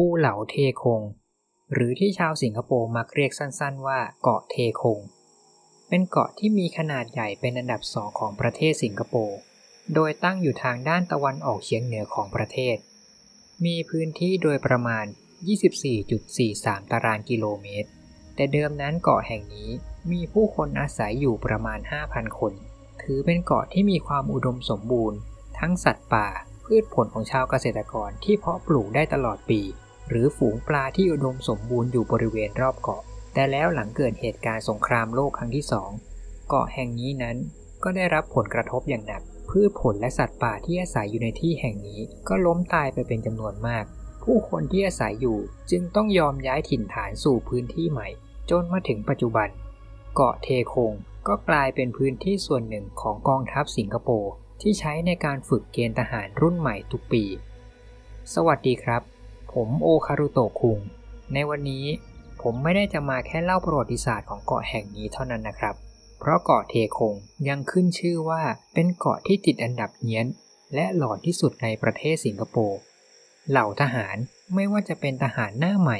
ภูเหลาเทคง หรือที่ชาวสิงคโปร์มักเรียกสั้นๆ ว่าเกาะเทคง เป็นเกาะที่มีขนาดใหญ่เป็นอันดับสองของประเทศสิงคโปร์ โดยตั้งอยู่ทางด้านตะวันออกเฉียงเหนือของประเทศ มีพื้นที่โดยประมาณ 24.43 ตารางกิโลเมตร แต่เดิมนั้นเกาะแห่งนี้มีผู้คนอาศัยอยู่ประมาณ 5,000 คน ถือเป็นเกาะที่มีความอุดมสมบูรณ์ ทั้งสัตว์ป่าพืชผลของชาวเกษตรกรที่เพาะปลูกได้ตลอดปี หรือฝูงปลาที่อุดมสมบูรณ์อยู่บริเวณรอบเกาะ แต่แล้วหลังเกิดเหตุการณ์สงครามโลกครั้งที่สองเกาะแห่งนี้นั้นก็ได้รับผลกระทบอย่างหนัก พืชผลและสัตว์ป่าที่อาศัยอยู่ในที่แห่งนี้ ก็ล้มตายไปเป็นจำนวนมาก ผู้คนที่อาศัยอยู่จึงต้องยอมย้ายถิ่นฐานสู่พื้นที่ใหม่ จนมาถึงปัจจุบัน เกาะเทคงก็กลายเป็นพื้นที่ส่วนหนึ่งของกองทัพสิงคโปร์ที่ใช้ในการฝึกเกณฑ์ทหารรุ่นใหม่ทุกปี สวัสดีครับ ผมโอคารุโตะคุง ในวันนี้ผมไม่ได้จะมาแค่เล่าประวัติศาสตร์ของเกาะแห่งนี้เท่านั้นนะครับ เพราะเกาะเทคงยังขึ้นชื่อว่าเป็นเกาะที่ติดอันดับเนี้ยน และหลอนที่สุดในประเทศสิงคโปร์ เหล่าทหารไม่ว่าจะเป็นทหารหน้าใหม่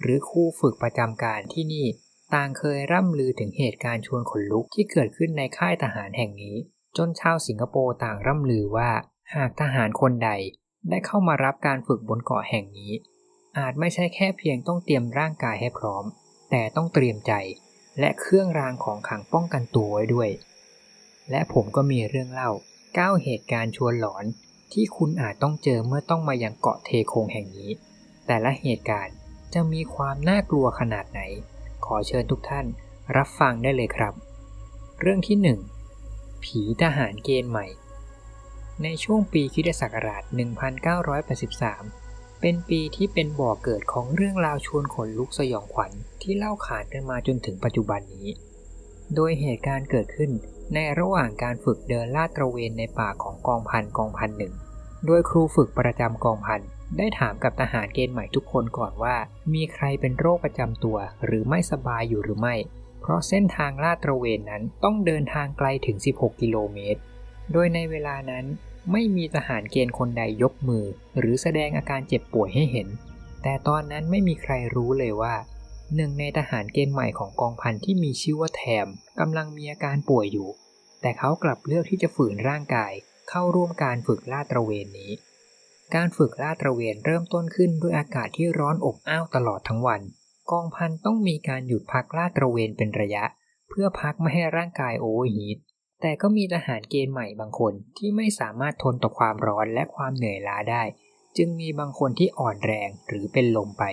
หรือครูฝึกประจำการที่นี่ ต่างเคยร่ำลือถึงเหตุการณ์ชวนขนลุกที่เกิดขึ้นในค่ายทหารแห่งนี้ จนชาวสิงคโปร์ต่างร่ำลือว่า หากทหารคนใด ได้เข้ามารับการฝึกบนเกาะแห่งนี้ อาจไม่ใช่แค่เพียงต้องเตรียมร่างกายให้พร้อม แต่ต้องเตรียมใจ และเครื่องรางของขังป้องกันตัวไว้ด้วย และผมก็มีเรื่องเล่า9เหตุการณ์ชวนหลอนที่คุณอาจต้องเจอเมื่อต้องมายังเกาะเทโคงแห่งนี้ แต่ละเหตุการณ์จะมีความน่ากลัวขนาดไหน ขอเชิญทุกท่านรับฟังได้เลยครับ เรื่องที่ 1 ผีทหารเกณฑ์ใหม่ ในช่วงปีคิศักราช 1983 เป็นปีที่เป็นบ่อเกิดของเรื่องราวชวนขนลุกสยองขวัญที่เล่าขานกันมาจนถึงปัจจุบันนี้ โดยเหตุการณ์เกิดขึ้นในระหว่างการฝึกเดินลาดตระเวนในป่าของกองพันกองพันหนึ่ง โดยครูฝึกประจำกองพันได้ถามกับทหารเกณฑ์ใหม่ทุกคนก่อนว่า มีใครเป็นโรคประจำตัวหรือไม่สบายอยู่หรือไม่ เพราะเส้นทางลาดตระเวนนั้นต้องเดินทางไกลถึง 16 กิโลเมตร โดยในเวลานั้นไม่มีทหารเกณฑ์คนใดยกมือ หรือแสดงอาการเจ็บป่วยให้เห็น แต่ตอนนั้นไม่มีใครรู้เลยว่า หนึ่งในทหารเกณฑ์ใหม่ของกองพันที่มีชื่อว่าแทมกำลังมีอาการป่วยอยู่ แต่เขากลับเลือกที่จะฝืนร่างกาย เข้าร่วมการฝึกลาดตระเวนนี้ การฝึกลาดตระเวนเริ่มต้นขึ้นด้วยอากาศที่ร้อนอบอ้าวตลอดทั้งวัน กองพันต้องมีการหยุดพักลาดตระเวนเป็นระยะ เพื่อพักไม่ให้ร่างกายโอเวอร์ฮีท แต่ก็มีทหารเกณฑ์ใหม่บางคนที่ไม่สามารถทนต่อความร้อนและความเหนื่อยล้าได้ จึงมีบางคนที่อ่อนแรงหรือเป็นลมไป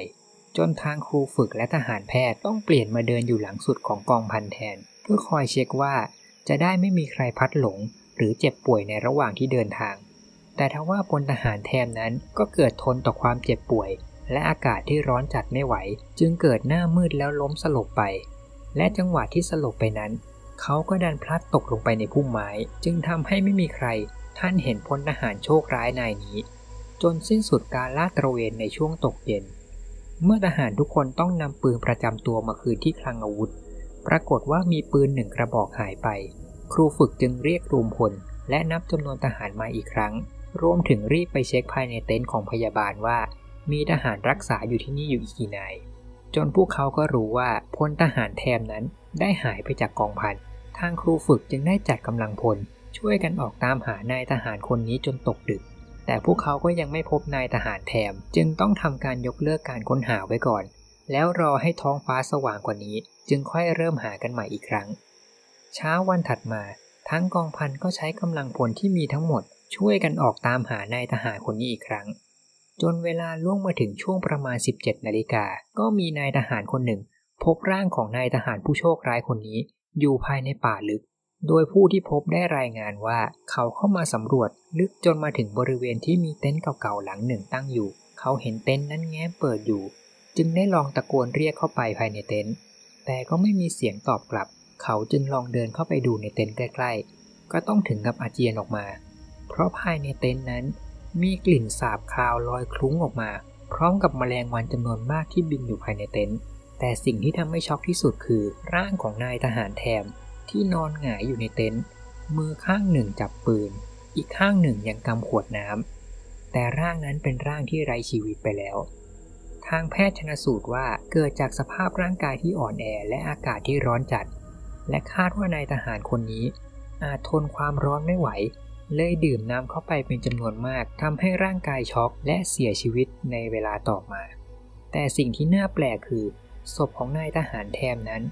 จนทางครูฝึกและทหารแพทย์ต้องเปลี่ยนมาเดินอยู่หลังสุดของกองพันแทน เพื่อคอยเช็คว่าจะได้ไม่มีใครพัดหลง หรือเจ็บป่วยในระหว่างที่เดินทาง แต่ทว่าพลทหารแทนนั้นก็เกิดทนต่อความเจ็บป่วย และอากาศที่ร้อนจัดไม่ไหว จึงเกิดหน้ามืดแล้วล้มสลบไป และจังหวะที่สลบไปนั้น เขาก็ดันพลัดตกลงไปในพุ่มไม้ จึงทำให้ไม่มีใคร ท่านเห็นพลทหารโชคร้ายนายนี้ จนสิ้นสุดการลาดตระเวนในช่วงตกเย็น เมื่อทหารทุกคนต้องนำปืนประจำตัวมาคืนที่คลังอาวุธ ปรากฏว่ามีปืนหนึ่งกระบอกหายไป ครูฝึกจึงเรียกรวมพลและนับจำนวนทหารมาอีกครั้ง รวมถึงรีบไปเช็คภายในเต็นท์ของพยาบาลว่า มีทหารรักษาอยู่ที่นี่อยู่อีกกี่นาย จนพวกเขาก็รู้ว่าพลทหารแทมนั้นได้หายไปจากกองพัน ทางครูฝึกจึงได้จัดกำลังพล ช่วยกันออกตามหานายทหารคนนี้จนตกดึก แต่พวกเขาก็ยังไม่พบนายทหารแทม จึงต้องทำการยกเลิกการค้นหาไว้ก่อน แล้วรอให้ท้องฟ้าสว่างกว่านี้ จึงค่อยเริ่มหากันใหม่อีกครั้ง เช้าวันถัดมา ทั้งกองพันก็ใช้กำลังพลที่มีทั้งหมด ช่วยกันออกตามหานายทหารคนนี้อีกครั้ง จนเวลาล่วงมาถึงช่วงประมาณ 17 นาฬิกา ก็มีนายทหารคนหนึ่ง พบร่างของนายทหารผู้โชคร้ายคนนี้ อยู่ภายในป่าลึก โดยผู้ที่พบได้รายงานว่าเขาเข้ามาสำรวจลึกจนมาถึงบริเวณที่มีเต็นท์เก่าๆหลังหนึ่งตั้งอยู่ เขาเห็นเต็นท์นั้นแง้มเปิดอยู่ จึงได้ลองตะโกนเรียกเข้าไปภายในเต็นท์แต่ก็ไม่มีเสียงตอบกลับ เขาจึงลองเดินเข้าไปดูในเต็นท์ใกล้ ๆ ก็ต้องถึงกับอาเจียนออกมา เพราะภายในเต็นท์นั้น มีกลิ่นสาบคาวลอยคลุ้งออกมา พร้อมกับแมลงวันจำนวนมากที่บินอยู่ภายในเต็นท์แต่สิ่งที่ทำให้ช็อกที่สุดคือร่างของนายทหารแทมที่นอนหงายอยู่ในเต็นท์มือข้างหนึ่งจับปืน อีกข้างหนึ่งยังกำขวดน้ำแต่ร่างนั้นเป็นร่างที่ไร้ชีวิตไปแล้ว ทางแพทย์ชนสูตรว่าเกิดจากสภาพร่างกายที่อ่อนแอและอากาศที่ร้อนจัด และคาดว่านายทหารคนนี้อาจทนความร้อนไม่ไหว เลยดื่มน้ำเข้าไปเป็นจำนวนมากทำให้ร่างกายช็อกและเสียชีวิตในเวลาต่อมา แต่สิ่งที่น่าแปลกคือ ศพของนายทหารแทมนั้น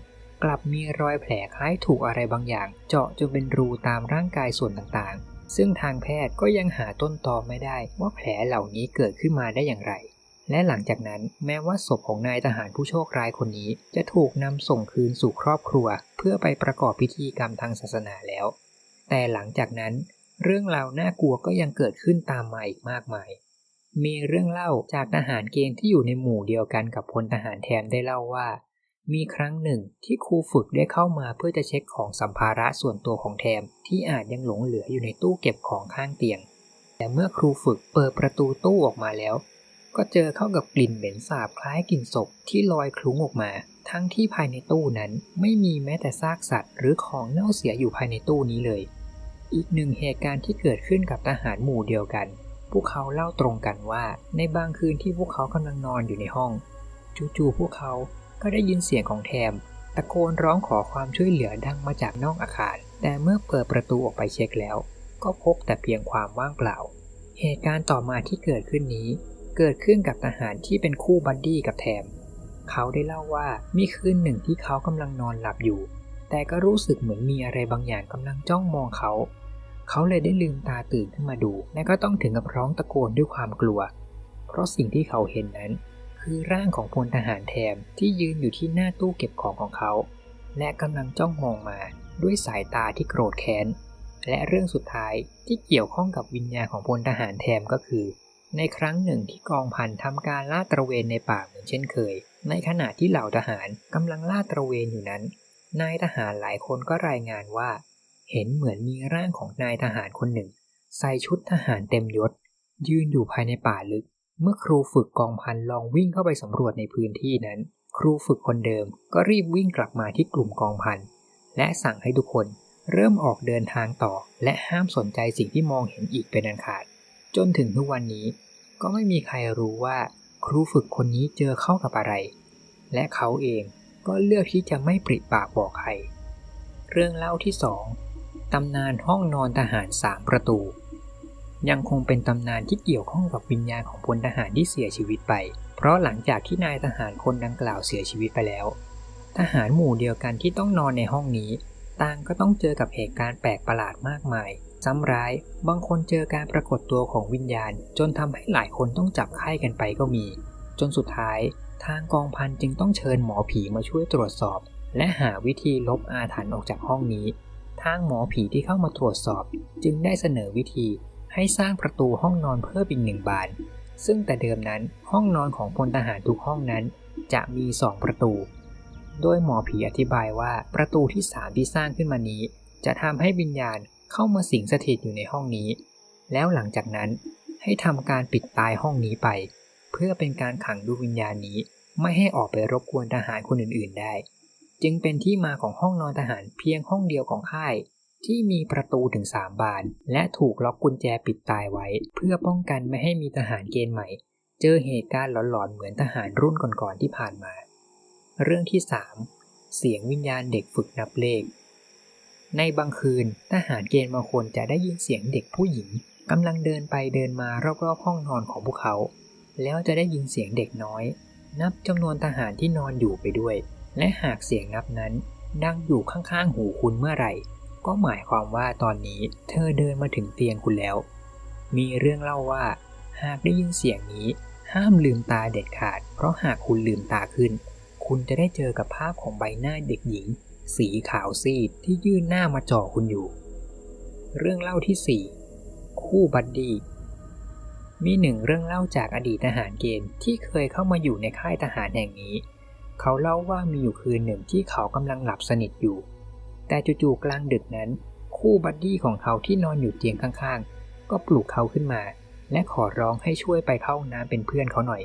กลับมีรอยแผลคล้ายถูกอะไรบางอย่าง เจาะจนเป็นรูตามร่างกายส่วนต่างๆ ซึ่งทางแพทย์ก็ยังหาต้นตอไม่ได้ว่าแผลเหล่านี้เกิดขึ้นมาได้อย่างไร และหลังจากนั้นแม้ว่าศพของนายทหารผู้โชคร้ายคนนี้ จะถูกนำส่งคืนสู่ครอบครัว เพื่อไปประกอบพิธีกรรมทางศาสนาแล้ว แต่หลังจากนั้น เรื่องราวน่ากลัวก็ยังเกิดขึ้นตามมาอีกมากมาย มีเรื่องเล่าจากทหารเกณฑ์ที่อยู่ในหมู่เดียวกันกับพลทหารแทมได้เล่าว่า มีครั้งหนึ่งที่ครูฝึกได้เข้ามาเพื่อจะเช็คของสัมภาระส่วนตัวของแทมที่อาจยังหลงเหลืออยู่ในตู้เก็บของข้างเตียง แต่เมื่อครูฝึกเปิดประตูตู้ออกมาแล้ว ก็เจอเข้ากับกลิ่นเหม็นสาบคล้ายกลิ่นศพที่ลอยคลุ้งออกมา ทั้งที่ภายในตู้นั้นไม่มีแม้แต่ซากสัตว์ หรือของเน่าเสียอยู่ภายในตู้นี้เลย อีกหนึ่งเหตุการณ์ที่เกิดขึ้นกับทหารหมู่เดียวกัน พวกเขาเล่าตรงกันว่าในบางคืนที่พวกเขากำลังนอนอยู่ในห้อง จู่ๆพวกเขาก็ได้ยินเสียงของแทม ตะโกนร้องขอความช่วยเหลือดังมาจากนอกอาคาร แต่เมื่อเปิดประตูออกไปเช็คแล้ว ก็พบแต่เพียงความว่างเปล่า เหตุการณ์ต่อมาที่เกิดขึ้นนี้ เกิดขึ้นกับทหารที่เป็นคู่บัดดี้กับแทม เขาได้เล่าว่ามีคืนหนึ่งที่เขากำลังนอนหลับอยู่ แต่ก็รู้สึกเหมือนมีอะไรบางอย่างกำลังจ้องมองเขา เขาเลยได้ลืมตาตื่นขึ้นมาดู และก็ต้องถึงกับร้องตะโกนด้วยความกลัว เพราะสิ่งที่เขาเห็นนั้น คือร่างของพลทหารแทมที่ยืนอยู่ที่หน้าตู้เก็บของของเขา และกำลังจ้องมองมาด้วยสายตาที่โกรธแค้น และเรื่องสุดท้ายที่เกี่ยวข้องกับวิญญาณของพลทหารแทมก็คือ ในครั้งหนึ่งที่กองพันทำการลาดตระเวนในป่าเหมือนเช่นเคย ในขณะที่เหล่าทหารกำลังลาดตระเวนอยู่นั้น นายทหารหลายคนก็รายงานว่า เห็นเหมือนมีร่างของนายทหารคนหนึ่ง ใส่ชุดทหารเต็มยศ ยืนอยู่ภายในป่าลึก เมื่อครูฝึกกองพันลองวิ่งเข้าไปสำรวจในพื้นที่นั้น ครูฝึกคนเดิมก็รีบวิ่งกลับมาที่กลุ่มกองพันและสั่งให้ทุกคนเริ่มออกเดินทางต่อ และห้ามสนใจสิ่งที่มองเห็นอีกเป็นอันขาด จนถึงทุกวันนี้ ก็ไม่มีใครรู้ว่าครูฝึกคนนี้เจอเข้ากับอะไร และเขาเองก็เลือกที่จะไม่ปริปากบอกใคร เรื่องเล่าที่สอง ตำนานห้องนอนทหารสามประตู ยังคงเป็นตำนานที่เกี่ยวข้องกับวิญญาณของพลทหารที่เสียชีวิตไป เพราะหลังจากที่นายทหารคนดังกล่าวเสียชีวิตไปแล้ว ทหารหมู่เดียวกันที่ต้องนอนในห้องนี้ ต่างก็ต้องเจอกับเหตุการณ์แปลกประหลาดมากมายซ้ำร้าย บางคนเจอการปรากฏตัวของวิญญาณ จนทำให้หลายคนต้องจับไข้กันไปก็มี จนสุดท้าย ทางกองพันจึงต้องเชิญหมอผีมาช่วยตรวจสอบ และหาวิธีลบอาถรรพ์ออกจากห้องนี้ ทางหมอผีที่เข้ามาตรวจสอบจึงได้เสนอวิธีให้สร้างประตูห้องนอนเพิ่มอีกหนึ่งบาน ซึ่งแต่เดิมนั้นห้องนอนของพลทหารทุกห้องนั้น จะมีสองประตู โดยหมอผีอธิบายว่าประตูที่สามที่สร้างขึ้นมานี้ จะทำให้วิญญาณเข้ามาสิงสถิตอยู่ในห้องนี้ แล้วหลังจากนั้นให้ทำการปิดตายห้องนี้ไป เพื่อเป็นการขังดูวิญญาณนี้ไม่ให้ออกไปรบกวนทหารคนอื่นๆได้ จึงเป็นที่มาของห้องนอนทหารเพียงห้องเดียวของค่าย ที่มีประตูถึงสามบาน และถูกล็อกกุญแจปิดตายไว้ เพื่อป้องกันไม่ให้มีทหารเกณฑ์ใหม่ เจอเหตุการณ์หลอนๆเหมือนทหารรุ่นก่อนๆที่ผ่านมา เรื่องที่ 3 เสียงวิญญาณเด็กฝึกนับเลข ในบางคืนทหารเกณฑ์บางคนจะได้ยินเสียงเด็กผู้หญิงกำลังเดินไปเดินมารอบๆห้องนอนของพวกเขา แล้วจะได้ยินเสียงเด็กน้อย นับจำนวนทหารที่นอนอยู่ไปด้วย และหากเสียงนับนั้นดังอยู่ข้างๆหูคุณเมื่อไหร่ ก็หมายความว่าตอนนี้เธอเดินมาถึงเตียงคุณแล้ว มีเรื่องเล่าว่า หากได้ยินเสียงนี้ ห้ามลืมตาเด็ดขาด เพราะหากคุณลืมตาขึ้น คุณจะได้เจอกับภาพของใบหน้าเด็กหญิง สีขาวซีดที่ยื่นหน้ามาจ่อคุณอยู่ เรื่องเล่าที่ 4 คู่บัดดี้มีหนึ่งเรื่องเล่าจากอดีตทหารเกณฑ์ที่เคยเข้ามาอยู่ในค่ายทหารแห่งนี้ เขาเล่าว่ามีอยู่คืนหนึ่งที่เขากำลังหลับสนิทอยู่ แต่จู่ๆกลางดึกนั้น คู่บัดดี้ของเขาที่นอนอยู่เตียงข้างๆ ก็ปลุกเขาขึ้นมา และขอร้องให้ช่วยไปเข้าน้ำเป็นเพื่อนเขาหน่อย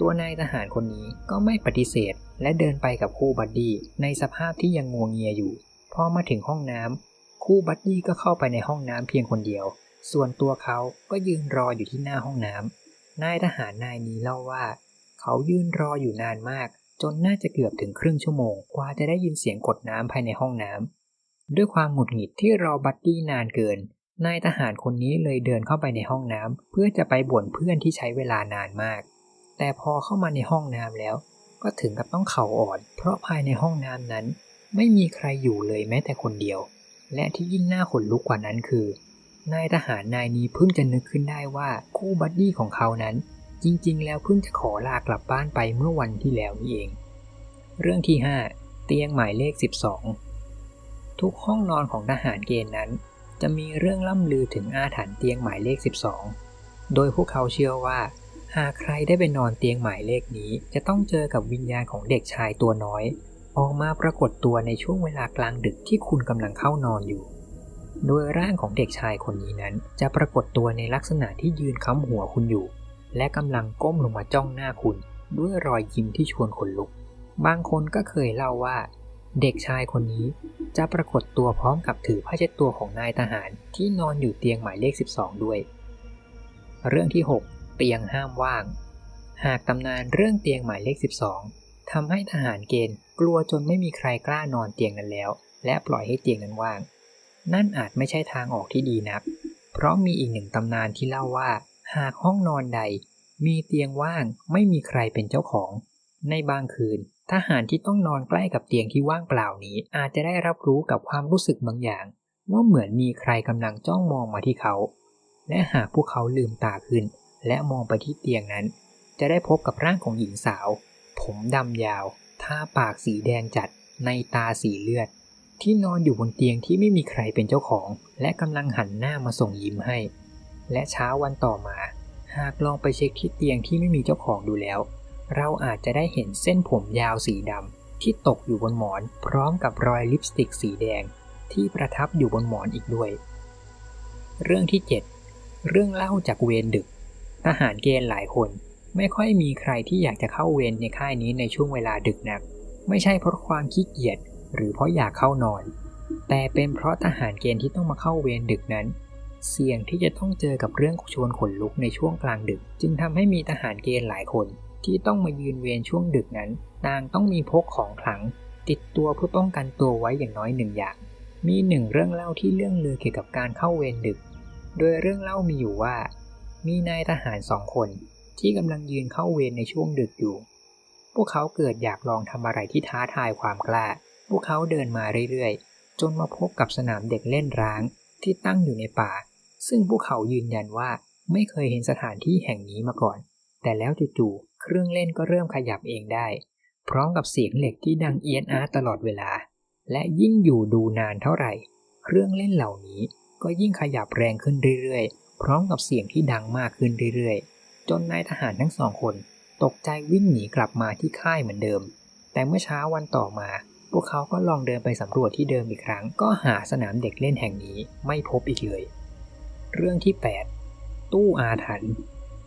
ตัวนายทหารคนนี้ก็ไม่ปฏิเสธ และเดินไปกับคู่บัดดี้ในสภาพที่ยังงวงเงียอยู่พอมาถึงห้องน้ำคู่บัดดี้ก็เข้าไปในห้องน้ำเพียงคนเดียว ส่วนตัวเขาก็ยืนรออยู่ที่หน้าห้องน้ำนายทหารนายนี้เล่าว่า เขายืนรออยู่นานมาก จนน่าจะเกือบถึงครึ่งชั่วโมง กว่าจะได้ยินเสียงกดน้ำภายในห้องน้ำด้วยความหงุดหงิดที่รอบัดดี้นานเกินนายทหารคนนี้เลยเดินเข้าไปในห้องน้ำเพื่อจะไปบ่นเพื่อนที่ใช้เวลานานมาก แต่พอเข้ามาในห้องน้ำแล้ว ก็ถึงกับต้องเข่าอ่อน เพราะภายในห้องน้ำนั้น ไม่มีใครอยู่เลยแม้แต่คนเดียว และที่ยิ่งน่าขนลุกกว่านั้นคือนายทหารนายนี้เพิ่งจะนึกขึ้นได้ว่าคู่บัดดี้ของเขานั้น จริงๆ แล้วเพิ่งจะขอลากลับบ้านไปเมื่อวันที่แล้วนี่เอง เรื่องที่ 5 เตียงหมายเลข 12 ทุกห้องนอนของทหารเกณฑ์นั้น จะมีเรื่องล่ำลือถึงอาถรรพ์เตียงหมายเลข 12 โดยพวกเขาเชื่อว่า หากใครได้ไปนอนเตียงหมายเลขนี้ จะต้องเจอกับวิญญาณของเด็กชายตัวน้อย ออกมาปรากฏตัวในช่วงเวลากลางดึกที่คุณกำลังเข้านอนอยู่ โดยร่างของเด็กชายคนนี้นั้น จะปรากฏตัวในลักษณะที่ยืนค้ำหัวคุณอยู่ และกำลังก้มลงมาจ้องหน้าคุณ ด้วยรอยยิ้มที่ชวนขนลุก บางคนก็เคยเล่าว่า เด็กชายคนนี้จะปรากฏตัวพร้อมกับถือผ้าเช็ดตัวของนายทหารที่นอนอยู่เตียงหมายเลข 12 ด้วย เรื่องที่ 6 เตียงห้ามว่าง หากตำนานเรื่องเตียงหมายเลข 12ทำให้ทหารเกณฑ์กลัวจนไม่มีใครกล้านอนเตียงนั้นแล้ว และปล่อยให้เตียงนั้นว่าง นั่นอาจไม่ใช่ทางออกที่ดีนัก เพราะมีอีกหนึ่งตำนานที่เล่าว่า หากห้องนอนใด มีเตียงว่างไม่มีใครเป็นเจ้าของ ในบางคืน ทหารที่ต้องนอนใกล้กับเตียงที่ว่างเปล่านี้ อาจจะได้รับรู้กับความรู้สึกบางอย่าง ว่าเหมือนมีใครกำลังจ้องมองมาที่เขา และหากพวกเขาลืมตาขึ้น และมองไปที่เตียงนั้น จะได้พบกับร่างของหญิงสาว ผมดำยาวทาปากสีแดงจัด ในตาสีเลือด ที่นอนอยู่บนเตียงที่ไม่มีใครเป็นเจ้าของ และกำลังหันหน้ามาส่งยิ้มให้ และเช้าวันต่อมา หากลองไปเช็คที่เตียงที่ไม่มีเจ้าของดูแล้ว เราอาจจะได้เห็นเส้นผมยาวสีดำที่ตกอยู่บนหมอน พร้อมกับรอยลิปสติกสีแดง ที่ประทับอยู่บนหมอนอีกด้วย เรื่องที่ 7 เรื่องเล่าจากเวรดึก ทหารเกณฑ์หลายคน ไม่ค่อยมีใครที่อยากจะเข้าเวรในค่ายนี้ในช่วงเวลาดึกนัก ไม่ใช่เพราะความขี้เกียจหรือเพราะอยากเข้านอน แต่เป็นเพราะทหารเกณฑ์ที่ต้องมาเข้าเวรดึกนั้น เสี่ยงที่จะต้องเจอกับเรื่องชวนขนลุกในช่วงกลางดึก จึงทำให้มีทหารเกณฑ์หลายคน ที่ต้องมายืนเวรช่วงดึกนั้นต่างต้องมีพกของขลัง ติดตัวเพื่อป้องกันตัวไว้อย่างน้อยหนึ่งอย่าง มีหนึ่งเรื่องเล่าที่เรื่องลือเกี่ยวกับการเข้าเวรดึก โดยเรื่องเล่ามีอยู่ว่า มีนายทหารสองคน ที่กำลังยืนเข้าเวรในช่วงดึกอยู่ พวกเขาเกิดอยากลองทำอะไรที่ท้าทายความกล้า พวกเขาเดินมาเรื่อยๆ จนมาพบกับสนามเด็กเล่นร้างที่ตั้งอยู่ในป่า ซึ่งพวกเขายืนยันว่าไม่เคยเห็นสถานที่แห่งนี้มาก่อน แต่แล้วจู่ๆเครื่องเล่นก็เริ่มขยับเองได้ พร้อมกับเสียงเหล็กที่ดังเอียนอาร์ตลอดเวลา และยิ่งอยู่ดูนานเท่าไหร่ เครื่องเล่นเหล่านี้ก็ยิ่งขยับแรงขึ้นเรื่อยๆ พร้อมกับเสียงที่ดังมากขึ้นเรื่อยๆ จนนายทหารทั้งสองคน ตกใจวิ่งหนีกลับมาที่ค่ายเหมือนเดิม แต่เมื่อเช้าวันต่อมา พวกเขาก็ลองเดินไปสำรวจที่เดิมอีกครั้ง ก็หาสนามเด็กเล่นแห่งนี้ไม่พบอีกเลย เรื่องที่ 8 ตู้อาถรรพ์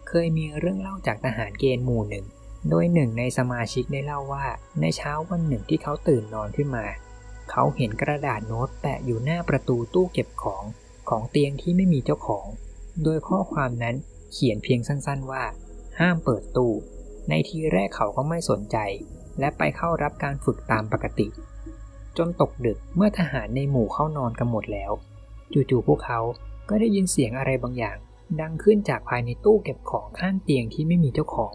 เคยมีเรื่องเล่าจากทหารเกณฑ์หมู่หนึ่ง โดยหนึ่งในสมาชิกได้เล่าว่า ในเช้าวันหนึ่งที่เขาตื่นนอนขึ้นมา เขาเห็นกระดาษโน้ตแปะอยู่หน้าประตูตู้เก็บของของเตียงที่ไม่มีเจ้าของ โดยข้อความนั้นเขียนเพียงสั้นๆว่า ห้ามเปิดตู้ ในทีแรกเขาก็ไม่สนใจ และไปเข้ารับการฝึกตามปกติ จนตกดึกเมื่อทหารในหมู่เข้านอนกันหมดแล้ว จู่ๆพวกเขา ก็ได้ยินเสียงอะไรบางอย่าง ดังขึ้นจากภายในตู้เก็บของข้างเตียงที่ไม่มีเจ้าของ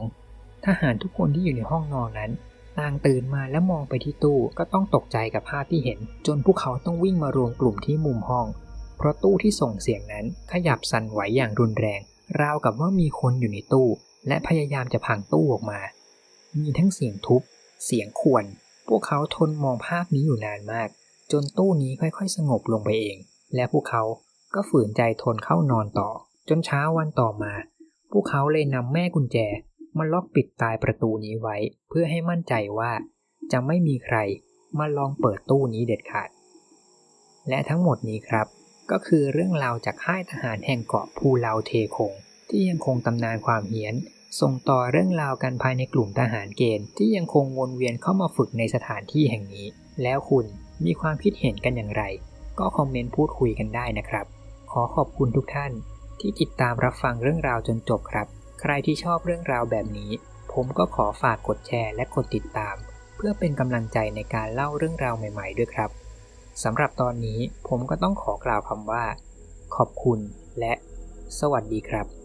ทหารทุกคนที่อยู่ในห้องนอนนั้นต่างตื่นมาและมองไปที่ตู้ก็ต้องตกใจกับภาพที่เห็น จนพวกเขาต้องวิ่งมารวมกลุ่มที่มุมห้อง เพราะตู้ที่ส่งเสียงนั้นขยับสั่นไหวอย่างรุนแรง ราวกับว่ามีคนอยู่ในตู้ และพยายามจะพังตู้ออกมา มีทั้งเสียงทุบ เสียงข่วน พวกเขาทนมองภาพนี้อยู่นานมาก จนตู้นี้ค่อยๆ สงบลงไปเอง และพวกเขา ก็ฝืนใจทนเข้านอนต่อ จนเช้าวันต่อมา พวกเขาเลยนำแม่กุญแจมาล็อกปิดตายประตูนี้ไว้ เพื่อให้มั่นใจว่าจะไม่มีใครมาลองเปิดตู้นี้เด็ดขาด และทั้งหมดนี้ครับ ก็คือเรื่องราวจากค่ายทหารแห่งเกาะภูเลาเทคง ที่ยังคงตำนานความเฮี้ยน ส่งต่อเรื่องราวกันภายในกลุ่มทหารเกณฑ์ที่ยังคงวนเวียนเข้ามาฝึกในสถานที่แห่งนี้ แล้วคุณมีความคิดเห็นกันอย่างไร ก็คอมเมนต์พูดคุยกันได้นะครับ ขอขอบคุณทุกท่าน ที่ติดตามรับฟังเรื่องราวจนจบครับ ใครที่ชอบเรื่องราวแบบนี้ ผมก็ขอฝากกดแชร์และกดติดตาม เพื่อเป็นกำลังใจในการเล่าเรื่องราวใหม่ ๆ ด้วยครับสำหรับตอนนี้ผมก็ต้องขอกล่าวคำว่า ขอบคุณและ สวัสดีครับ